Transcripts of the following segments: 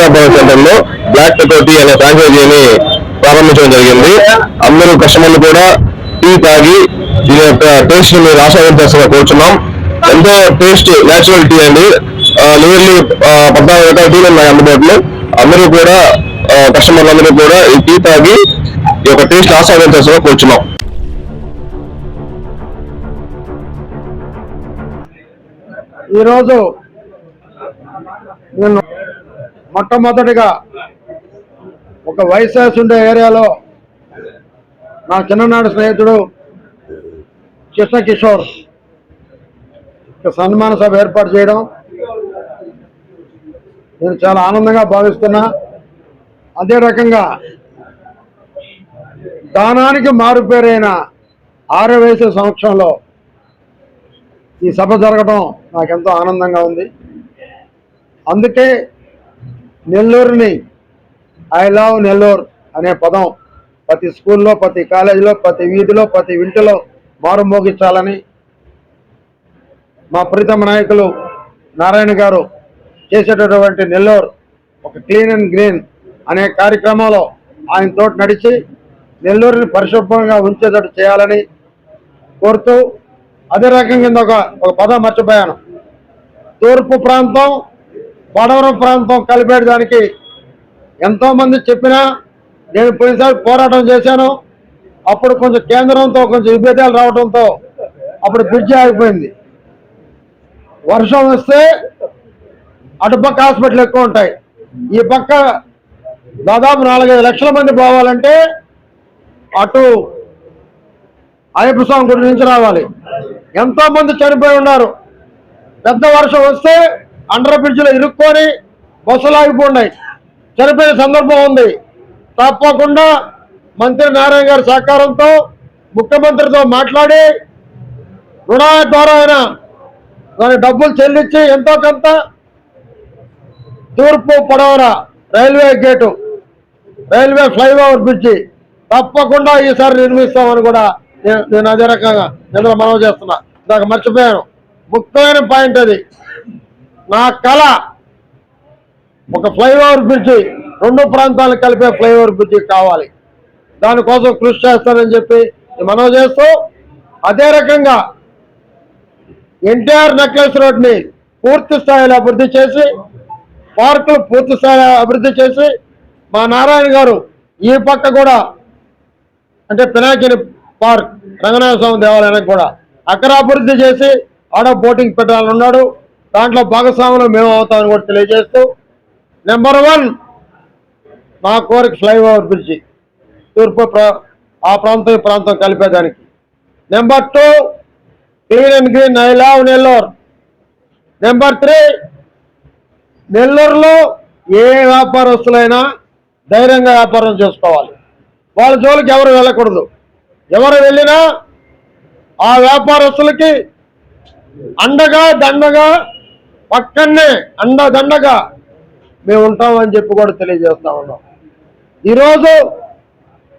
Radha Bhavan block తోటి tea అనే ఫ్రాంచైజీని ప్రారంభించడం జరిగింది. అందరూ కస్టమర్లు కూడా టీ తాగి దీని యొక్క టేస్ట్ మీరు ఆస్వాదించాల్సిన కోరుచున్నాం. ఎంతో టేస్ట్ న్యాచురల్ టీ అండి. నియర్లీ పద్నాలుగు రకాల టీలు ఉన్నాయి అందుబాటులో. అందరూ కూడా కస్టమర్లు అందరూ కూడా ఈ టీ తాగి ఈ యొక్క టేస్ట్ ఆస్వాదించాల్సిన కోరుచున్నాం. ఈరోజు నేను మొట్టమొదటిగా ఒక వైశాస్ ఉండే ఏరియాలో నా చిన్ననాడు స్నేహితుడు కృష్ణ కిషోర్ సన్మాన సభ ఏర్పాటు చేయడం నేను చాలా ఆనందంగా భావిస్తున్నా. అదే రకంగా దానానికి మారుపేరైన ఆరవేసే సంవత్సరంలో ఈ సభ జరగడం నాకెంతో ఆనందంగా ఉంది. అందుకే నెల్లూరుని. ఐ లవ్ నెల్లూరు అనే పదం ప్రతి స్కూల్లో ప్రతి కాలేజీలో ప్రతి వీధిలో ప్రతి ఇంటిలో మారుమోగించాలని మా ప్రీతమ నాయకులు నారాయణ గారు చేసేటటువంటి నెల్లూరు ఒక క్లీన్ అండ్ గ్రీన్ అనే కార్యక్రమంలో ఆయన తోటి నడిచి నెల్లూరుని పరిశుభ్రంగా ఉంచేటట్టు చేయాలని కోరుతూ అదే రకంగా కింద ఒక ఒక పదం మర్చిపోయాను. తూర్పు ప్రాంతం పోడవరం ప్రాంతం కలిపేయడానికి ఎంతోమంది చెప్పినా నేను పోయినసారి పోరాటం చేశాను. అప్పుడు కొంచెం కేంద్రంతో కొంచెం విభేదాలు రావడంతో అప్పుడు బ్రిడ్జి ఆగిపోయింది. వర్షం వస్తే అటుపక్క హాస్పిటల్ ఎక్కువ ఉంటాయి. ఈ పక్క దాదాపు నాలుగైదు లక్షల మంది పోవాలంటే అటు అయ్యప్ప స్వామి గుడి నుంచి రావాలి. ఎంతోమంది చనిపోయి ఉన్నారు. పెద్ద వర్షం వస్తే అండర్ బ్రిడ్జ్లో ఇరుక్కొని బస్సులు ఆగిపోయినాయి చనిపోయిన సందర్భం ఉంది. తప్పకుండా మంత్రి నారాయణ గారి సహకారంతో ముఖ్యమంత్రితో మాట్లాడి రుణా ద్వారా అయినా దాని డబ్బులు చెల్లించి ఎంతో కొంత తూర్పు పడవర railway gate railway flyover bridge తప్పకుండా ఈసారి నిర్మిస్తామని కూడా నేను నేను అదే రకంగా నిన్న మనవి చేస్తున్నా. ఇందాక మర్చిపోయాను. ముఖ్యమైన పాయింట్ అది. నా కళ ఒక ఫ్లైఓవర్ బ్రిడ్జి రెండు ప్రాంతాలు కలిపే ఫ్లైఓవర్ బ్రిడ్జి కావాలి. దానికోసం కృషి చేస్తానని చెప్పి మనం మనవి చేస్తూ అదే రకంగా ఎన్టీఆర్ నెక్లెస్ రోడ్ని పూర్తి స్థాయిలో అభివృద్ధి చేసి పార్కులు పూర్తి స్థాయిలో అభివృద్ధి చేసి మా నారాయణ గారు ఈ పక్క కూడా అంటే పినాకిని పార్క్ రంగనాథ స్వామి దేవాలయానికి కూడా అక్కడ అభివృద్ధి చేసి ఆడ బోటింగ్ పెట్టాలని ఉన్నాడు. దాంట్లో భాగస్వాములు మేము అవుతామని కూడా తెలియజేస్తూ నెంబర్ వన్ మా కోరిక ఫ్లైఓవర్ బ్రిడ్జి తూర్పు ప్రా- ఆ ప్రాంతం ఈ ప్రాంతం కలిపేదానికి. Number two clean and green I love Nellore. Number three నెల్లూరులో ఏ వ్యాపారస్తులైనా ధైర్యంగా వ్యాపారం చేసుకోవాలి. వాళ్ళ జోలికి ఎవరు వెళ్ళకూడదు. ఎవరు వెళ్ళినా ఆ వ్యాపారస్తులకి అండగా దండగా పక్కనే అండదండగా మేము ఉంటామని చెప్పి కూడా తెలియజేస్తా ఉన్నాం. ఈరోజు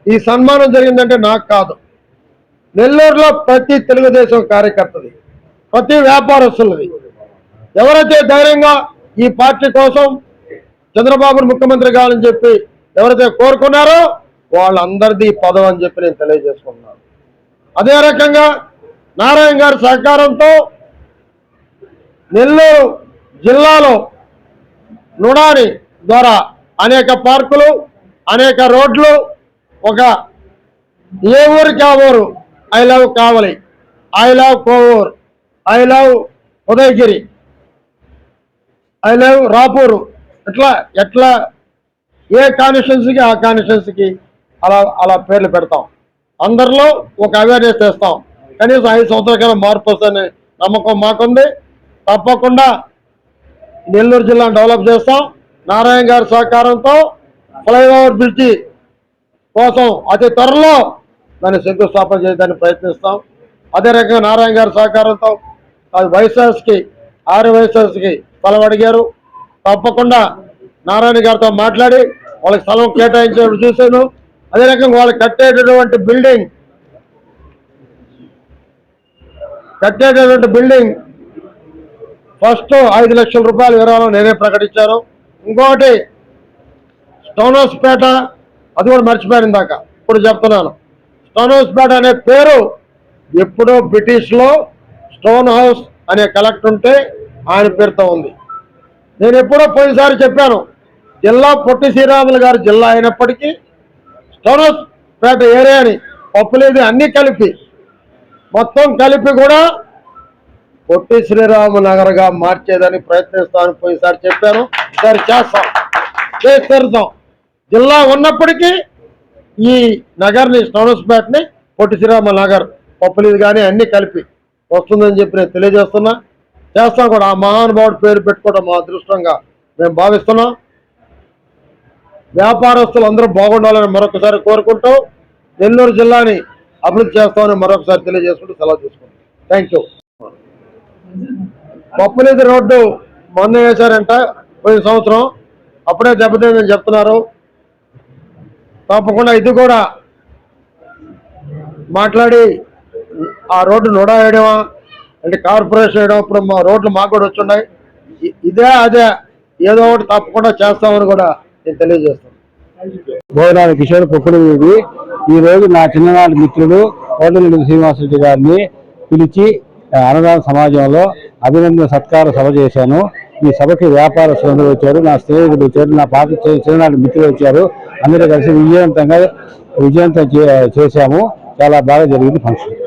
ఈ సన్మానం జరిగిందంటే నాకు కాదు. నెల్లూరులో ప్రతి తెలుగుదేశం కార్యకర్తది ప్రతి వ్యాపారస్తులది. ఎవరైతే ధైర్యంగా ఈ పార్టీ కోసం చంద్రబాబును ముఖ్యమంత్రి కావాలని చెప్పి ఎవరైతే కోరుకున్నారో వాళ్ళందరిది ఈ పదవి అని చెప్పి నేను తెలియజేసుకుంటున్నాను. అదే రకంగా నారాయణ గారి సహకారంతో నెల్లూరు జిల్లాలో నుడాని ద్వారా అనేక పార్కులు అనేక రోడ్లు ఒక ఏ ఊరికి ఆ ఊరు? I love Kavali. I love Kovur. I love Udayagiri. I love Rapur. ఇట్లా ఎట్లా ఏ కాన్స్టిట్యున్సీకి ఆ కాన్స్టిట్యున్సీకి అలా అలా పేర్లు పెడతాం. అందరిలో ఒక అవేర్నెస్ చేస్తాం కనీసం ఐదు సంవత్సరాల మార్పు వస్తుందని నమ్మకం మాకుంది. తప్పకుండా నెల్లూరు జిల్లాను డెవలప్ చేస్తాం. నారాయణ గారి సహకారంతో ఫ్లైఓవర్ బ్రిడ్జి కోసం అతి త్వరలో దాన్ని శంకుస్థాపన చేయడానికి ప్రయత్నిస్తాం. అదే రకంగా నారాయణ గారి సహకారంతో అది వైఎస్ఆర్స్కి ఆరు వైఎస్ఆర్స్కి స్థలం అడిగారు. తప్పకుండా నారాయణ గారితో మాట్లాడి వాళ్ళకి స్థలం కేటాయించినప్పుడు చూశాను అదే రకంగా వాళ్ళు కట్టేటటువంటి బిల్డింగ్ కట్టేటటువంటి బిల్డింగ్ ఫస్ట్ ఐదు లక్షల రూపాయలు విరాళం నేనే ప్రకటించాను. ఇంకోటి స్టోన్ హౌస్ పేట అది కూడా మర్చిపోయాను ఇందాక ఇప్పుడు చెప్తున్నాను. స్టోన్ హౌస్ పేట అనే పేరు ఎప్పుడో బ్రిటిష్లో స్టోన్ హౌస్ అనే కలెక్టర్ ఉంటే ఆయన పేరుతో ఉంది. నేను ఎప్పుడో పోయినసారి చెప్పాను జిల్లా పొట్టి శ్రీరాములు గారు జిల్లా అయినప్పటికీ స్టోన్ హౌస్ పేట ఏరియాని పప్పులేదు అన్నీ కలిపి. మొత్తం కలిపి కూడా పొట్టి శ్రీరాము నగర్గా మార్చేదని ప్రయత్నిస్తాను పోయినసారి చెప్పాను. ఈసారి చేస్తాం. చేసి తీరుతాం జిల్లా ఉన్నప్పటికీ ఈ నగర్ని స్టోనస్పేటని పొట్టి శ్రీరామ నగర్ పప్పులేదు కానీ అన్ని కలిపి వస్తుందని చెప్పి నేను తెలియజేస్తున్నా. చేస్తాం కూడా. ఆ మహానుభావుడు పేరు పెట్టుకోవడం మా అదృష్టంగా మేము భావిస్తున్నాం. వ్యాపారస్తులు అందరూ బాగుండాలని మరొకసారి కోరుకుంటూ నెల్లూరు జిల్లాని అభివృద్ధి చేస్తామని మరొకసారి తెలియజేసుకుంటూ సెలవు తీసుకుంటాం థ్యాంక్ పప్పునీతి రోడ్డు మొన్న వేశారంట పోయిన సంవత్సరం. అప్పుడే దెబ్బతిందని చెప్తున్నారు. తప్పకుండా ఇది కూడా మాట్లాడి ఆ రోడ్డు నొడా వేయడమా అంటే కార్పొరేషన్ వేయడం ఇప్పుడు మా రోడ్లు మాకు కూడా వచ్చున్నాయి. ఇదే అదే ఏదో ఒకటి తప్పకుండా చేస్తామని కూడా నేను తెలియజేస్తాను. భోజనాల కిషోర్ పొక్కుడు ఈ రోజు నా చిన్ననాటి మిత్రుడు కోటమిల్లి శ్రీనివాసరెడ్డి గారిని పిలిచి అన్నదాన సమాజంలో అభినందన సత్కార సభ చేశాను. ఈ సభకి వ్యాపారస్తులందరూ వచ్చారు. నా స్నేహితులు వచ్చారు. నా పాత చిన్ననాటి మిత్రులు వచ్చారు. అందరూ కలిసి విజయవంతంగా విజయవంతం చే- చేశాము. చాలా బాగా జరిగింది ఫంక్షన్.